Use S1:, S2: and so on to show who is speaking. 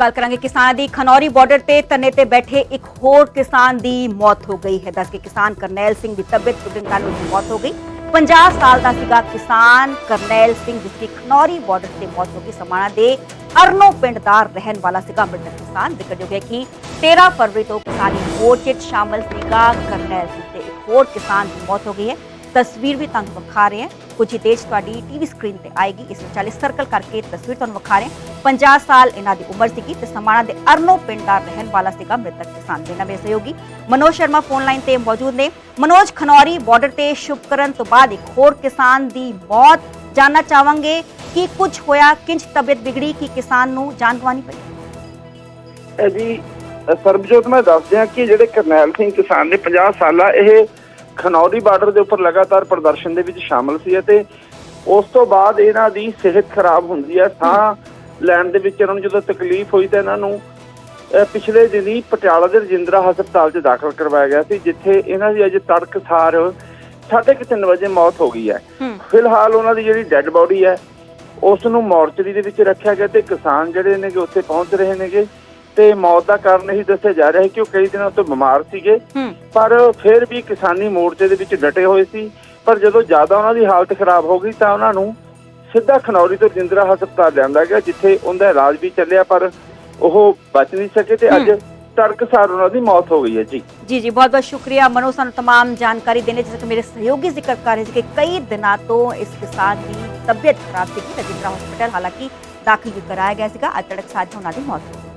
S1: ਗੱਲ ਕਰਾਂਗੇ ਕਿਸਾਨਾਂ ਦੀ। ਖਨੌਰੀ ਬਾਰਡਰ ਤੇ ਤਨੇ ਤੇ ਬੈਠੇ ਇੱਕ ਹੋਰ ਕਿਸਾਨ ਦੀ ਮੌਤ ਹੋ ਗਈ ਹੈ। ਦੱਸ ਕੇ ਕਿਸਾਨ ਕਰਨੈਲ ਸਿੰਘ ਦੀ ਤਬੀਅਤ ਵਿਗੜਨ ਕਾਰਨ ਉਸ ਦੀ ਮੌਤ ਹੋ ਗਈ। 50 ਸਾਲ ਦਾ ਸੀਗਾ ਕਿਸਾਨ ਕਰਨੈਲ ਸਿੰਘ, ਜਿਸ ਦੀ ਖਨੌਰੀ ਬਾਰਡਰ ਤੇ ਮੌਤ ਹੋ ਗਈ। ਸਮਾਣਾ ਦੇ ਅਰਨੋ ਪਿੰਡ ਦਾ ਰਹਿਣ ਵਾਲਾ ਸੀਗਾ ਮ੍ਰਿਤਕ ਕਿਸਾਨ। ਜ਼ਿਕਰਯੋਗ ਹੈ ਕਿ 13 ਫਰਵਰੀ ਤੋਂ ਕਿਸਾਨੀ ਮੋਰਚੇ 'ਚ ਸ਼ਾਮਲ ਸੀਗਾ ਕਰਨੈਲ ਸਿੰਘ ਤੇ ਇੱਕ ਹੋਰ ਕਿਸਾਨ ਦੀ ਮੌਤ ਹੋ ਗਈ ਹੈ। ਤਸਵੀਰ ਵੀ ਤੁਹਾਨੂੰ ਵਿਖਾ ਰਹੇ ਹਾਂ। ਕੁਝ ਹੀ ਦੇਰ ਤੁਹਾਡੀ ਟੀਵੀ ਸਕਰੀਨ ਤੇ ਆਏਗੀ। ਇਸ ਵਿਚਾਲੇ ਸਰਕਲ ਕਰਕੇ ਤਸਵੀਰ ਤੁਹਾਨੂੰ ਵਿਖਾ ਰਹੇ 50 ਸਾਲ ਇਹਨਾਂ ਦੀ ਉਮਰ ਸੀਗੀ ਤੇ ਸਮਾਣਾ ਦੇ ਅਰਨੋ ਪਿੰਡ ਦਾ ਰਹਿਣ ਵਾਲਾ ਸੀਗਾ ਮ੍ਰਿਤਕ ਕਿਸਾਨ ਦੇ ਨਵੇਂ ਸਹਿਯੋਗੀ। ਮਨੋਜ ਸ਼ਰਮਾ ਫੋਨ ਲਾਈਨ ਤੇ ਮੌਜੂਦ ਨੇ। ਮਨੋਜ, ਖਨੌਰੀ ਬਾਰਡਰ ਤੇ ਸ਼ੁਭ ਤੋਂ ਬਾਅਦ ਇੱਕ ਹੋਰ ਕਿਸਾਨ ਦੀ ਮੌਤ। ਜਾਨਣਾ ਚਾਹਾਂਗੇ ਕਿ ਕੁਝ ਹੋਇਆ ਕਿੰਜ ਤਬੀਅਤ ਵਿਗੜੀ, ਕਿ ਕਿਸਾਨ ਨੂੰ ਜਾਨ ਗਵਾਉਣੀ ਪਈ?
S2: ਜੀ ਸਰਬਜੋਤ, ਮੈਂ ਦੱਸ ਦਿਆਂ ਕਿ ਜਿਹੜੇ ਕਰਨੈਲ ਸਿੰਘ ਕਿਸਾਨ ਨੇ 50 ਸਾਲਾ, ਇਹ ਖਨੌਰੀ ਬਾਰਡਰ ਦੇ ਉੱਪਰ ਲਗਾਤਾਰ ਪ੍ਰਦਰਸ਼ਨ ਦੇ ਵਿੱਚ ਸ਼ਾਮਲ ਸੀ ਅਤੇ ਉਸ ਤੋਂ ਬਾਅਦ ਇਹਨਾਂ ਦੀ ਸਿਹਤ ਖਰਾਬ ਹੁੰਦੀ ਹੈ ਸਾਹ ਲੈਣ ਦੇ ਵਿੱਚ ਇਹਨਾਂ ਨੂੰ ਜਦੋਂ ਤਕਲੀਫ ਹੋਈ ਤਾਂ ਇਹਨਾਂ ਨੂੰ ਪਿਛਲੇ ਦਿਨੀ ਪਟਿਆਲਾ ਦੇ ਰਜਿੰਦਰਾ ਹਸਪਤਾਲ 'ਚ ਦਾਖਲ ਕਰਵਾਇਆ ਗਿਆ ਸੀ ਜਿੱਥੇ ਇਹਨਾਂ ਦੀ ਅੱਜ ਤੜਕਸਾਰ ਸਾਢੇ ਕੁ ਤਿੰਨ ਵਜੇ ਮੌਤ ਹੋ ਗਈ ਹੈ।
S1: ਹੂੰ।
S2: ਫਿਲਹਾਲ ਉਹਨਾਂ ਦੀ ਜਿਹੜੀ ਡੈੱਡ ਬਾਡੀ ਹੈ ਉਸ ਨੂੰ ਮੋਰਚਰੀ ਦੇ ਵਿੱਚ ਰੱਖਿਆ ਗਿਆ ਤੇ ਕਿਸਾਨ ਜਿਹੜੇ ਨੇਗੇ ਉੱਥੇ ਪਹੁੰਚ ਰਹੇ ਨੇਗੇ। ਤੇ ਮੌਤ ਦਾ ਕਾਰਨ ਇਹ ਦੱਸਿਆ ਜਾ ਰਿਹਾ ਹੈ ਕਿ ਉਹ ਕਈ ਦਿਨਾਂ ਤੋਂ ਬਿਮਾਰ ਸੀਗੇ
S1: ਹੂੰ
S2: ਪਰ ਫਿਰ ਵੀ ਕਿਸਾਨੀ ਮੋਰਚੇ ਦੇ ਵਿੱਚ ਡਟੇ ਹੋਏ ਸੀ ਪਰ ਜਦੋਂ ਜ਼ਿਆਦਾ ਉਹਨਾਂ ਦੀ ਹਾਲਤ ਖਰਾਬ ਹੋ ਗਈ ਤਾਂ ਉਹਨਾਂ ਨੂੰ ਸਿੱਧਾ ਖਨੌਰੀ ਤੋਂ ਜਿੰਦਰਾ ਹਸਪਤਾਲ ਲਿਆਂਦਾ ਗਿਆ ਜਿੱਥੇ ਉਹਦਾ ਇਲਾਜ ਵੀ ਚੱਲਿਆ ਪਰ ਉਹ ਬਚ ਨਹੀਂ ਸਕੇ ਤੇ ਅੱਜ
S1: ਹੂੰ।
S2: ਤੜਕਸਾਰ ਉਹਨਾਂ ਦੀ ਮੌਤ ਹੋ ਗਈ ਹੈ ਜੀ
S1: ਜੀ ਜੀ ਬਹੁਤ ਬਹੁਤ ਸ਼ੁਕਰੀਆ ਮਨੋ ਸਾਨੂੰ तमाम ਜਾਣਕਾਰੀ ਦੇਣੇ ਜਿਸ ਕਿ ਮੇਰੇ ਸਹਿਯੋਗੀ ਜ਼ਿਕਰ ਕਰ ਰਹੇ ਸੀ ਕਿ ਕਈ ਦਿਨਾਂ ਤੋਂ ਇਸ ਕਿਸਾਨ ਦੀ ਤਬੀਅਤ ਖਰਾਬ ਸੀ ਰਜਿੰਦਰਾ ਹਸਪਤਾਲ ਹਾਲਾਂਕਿ ਦਾਖਲ ਵੀ ਕਰਾਇਆ ਗਿਆ ਸੀਗਾ ਅੱਜ ਤੜਕ ਸਾਜ ਉਹਨਾਂ ਦੀ ਮੌਤ ਹੋ ਗਈ